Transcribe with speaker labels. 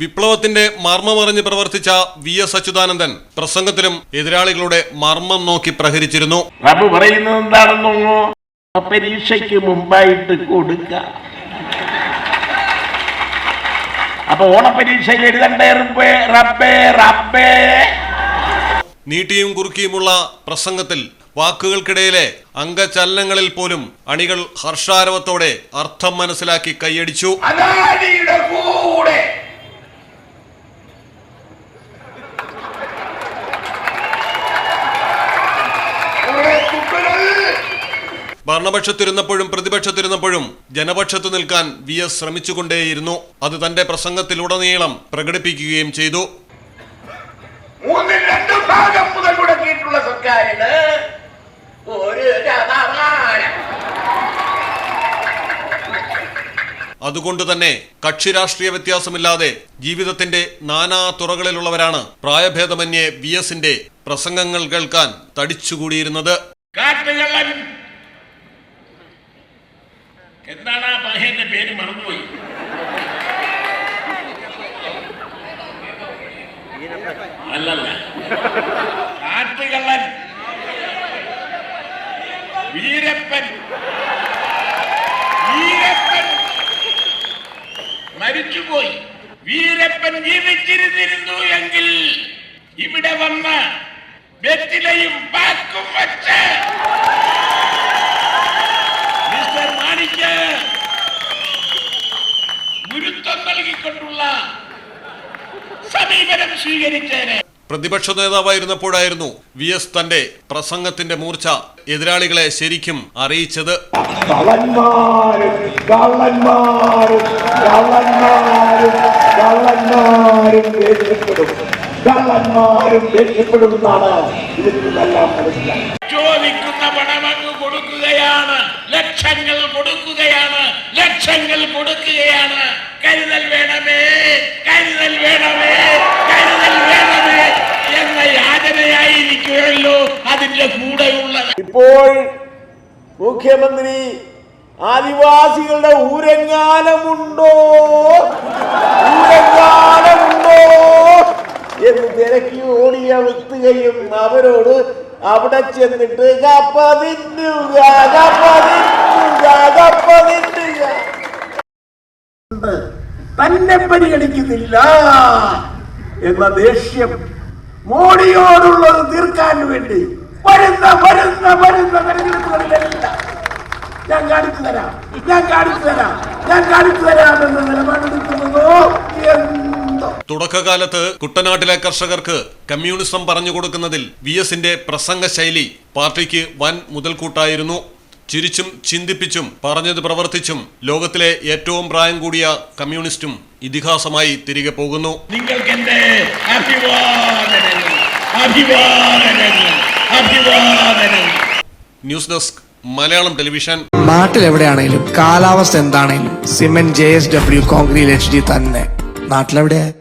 Speaker 1: വിപ്ലവത്തിന്റെ മർമ്മമറിഞ്ഞ് പ്രവർത്തിച്ച V S Achuthanandan പ്രസംഗത്തിലും എതിരാളികളുടെ മർമ്മം നോക്കി പ്രഹരിച്ചിരുന്നു.
Speaker 2: റബ്ബ് പറയുന്നത് എന്താണെന്നോ പരീക്ഷയ്ക്ക് മുമ്പായിട്ട് കൊടുക്ക. അപ്പൊ ഓണപരീക്ഷയിൽ എഴുതണ്ടേ റബ്ബേ റബ്ബേ
Speaker 1: നീട്ടിയും കുറുക്കിയുമുള്ള പ്രസംഗത്തിൽ വാക്കുകൾക്കിടയിലെ അംഗചലനങ്ങളിൽ പോലും അണികൾ ഹർഷാരവത്തോടെ അർത്ഥം മനസ്സിലാക്കി കൈയടിച്ചു. ഭരണപക്ഷത്തിരുന്നപ്പോഴും പ്രതിപക്ഷത്തിരുന്നപ്പോഴും ജനപക്ഷത്ത് നിൽക്കാൻ വി എസ് ശ്രമിച്ചുകൊണ്ടേയിരുന്നു. അത് തന്റെ പ്രസംഗത്തിലുടനീളം പ്രകടിപ്പിക്കുകയും ചെയ്തു. അതുകൊണ്ട് തന്നെ കക്ഷി രാഷ്ട്രീയ വ്യത്യാസമില്ലാതെ ജീവിതത്തിന്റെ നാനാ തുറകളിലുള്ളവരാണ് പ്രായഭേദമന്യേ വി എസിന്റെ പ്രസംഗങ്ങൾ കേൾക്കാൻ തടിച്ചുകൂടിയിരുന്നത്.
Speaker 2: എന്താണ് ആ പഹേന്റെ പേര് മറന്നുപോയി? അല്ലല്ല. കാട്ടുകള്ളൻ. വീരപ്പൻ. വീരപ്പൻ. മരിച്ചുപോയി. വീരപ്പൻ ജീവിച്ചിരുന്നിരുന്നു എങ്കിൽ ഇവിടെ വന്ന വെറ്റിലയും പാക്കും വച്ച് സമീപനം സ്വീകരിച്ചേനെ.
Speaker 1: പ്രതിപക്ഷ നേതാവായിരുന്നപ്പോഴായിരുന്നു വി എസ് തന്റെ പ്രസംഗത്തിന്റെ മൂർച്ച എതിരാളികളെ ശരിക്കും അറിയിച്ചത്.
Speaker 2: ചോദിക്കുന്ന പണമങ്ങ് കൊടുക്കുകയാണ്. ലക്ഷങ്ങൾ കൊടുക്കുകയാണ്. ലക്ഷങ്ങൾ കൊടുക്കുകയാണ്. കരുതൽ വേണമേ കരുതൽ വേണമേ കരുതൽ വേണമേ എന്ന യാതനയായിരിക്കുമല്ലോ അതിന്റെ കൂടെയുള്ളത്.
Speaker 3: ഇപ്പോൾ മുഖ്യമന്ത്രി ആദിവാസികളുടെ ഊരങ്ങാലമുണ്ടോ? ഊരങ്ങാലമുണ്ടോ? എന്ന് തിരക്കി ഓടിയ എത്തുകയും അവരോട് അവിടെ ചെന്നിട്ട് കപ്പ തിന്നുക തന്നെ പരിഗണിക്കുന്നില്ല എന്ന ദേഷ്യം മോഡിയോടുള്ളത് തീർക്കാൻ വേണ്ടി വരുന്ന വരുന്ന വരുന്ന തെരഞ്ഞെടുപ്പുകളിലെല്ലാം ഞാൻ കാണിച്ചു തരാം ഞാൻ കാണിച്ചു തരാം ഞാൻ കാണിച്ചു തരാം എന്ന നിലപാടെടുക്കുന്നതോ എന്തോ.
Speaker 1: തുടക്കകാലത്ത് കുട്ടനാട്ടിലെ കർഷകർക്ക് കമ്മ്യൂണിസം പറഞ്ഞു കൊടുക്കുന്നതിൽ വി എസിന്റെ പ്രസംഗ ശൈലി പാർട്ടിക്ക് വൻ മുതൽക്കൂട്ടായിരുന്നു. ചിരിച്ചും ചിന്തിപ്പിച്ചും പറഞ്ഞത് പ്രവർത്തിച്ചും ലോകത്തിലെ ഏറ്റവും പ്രായം കൂടിയ കമ്മ്യൂണിസ്റ്റും ഇതിഹാസമായി തിരികെ പോകുന്നു.
Speaker 2: നിങ്ങൾക്ക് എന്റെ
Speaker 1: ന്യൂസ് ഡെസ്ക് മലയാളം ടെലിവിഷൻ.
Speaker 4: നാട്ടിൽ എവിടെയാണെങ്കിലും കാലാവസ്ഥ എന്താണെങ്കിലും cement J S W concrete H D തന്നെ. നാട്ടിലെവിടെയാ?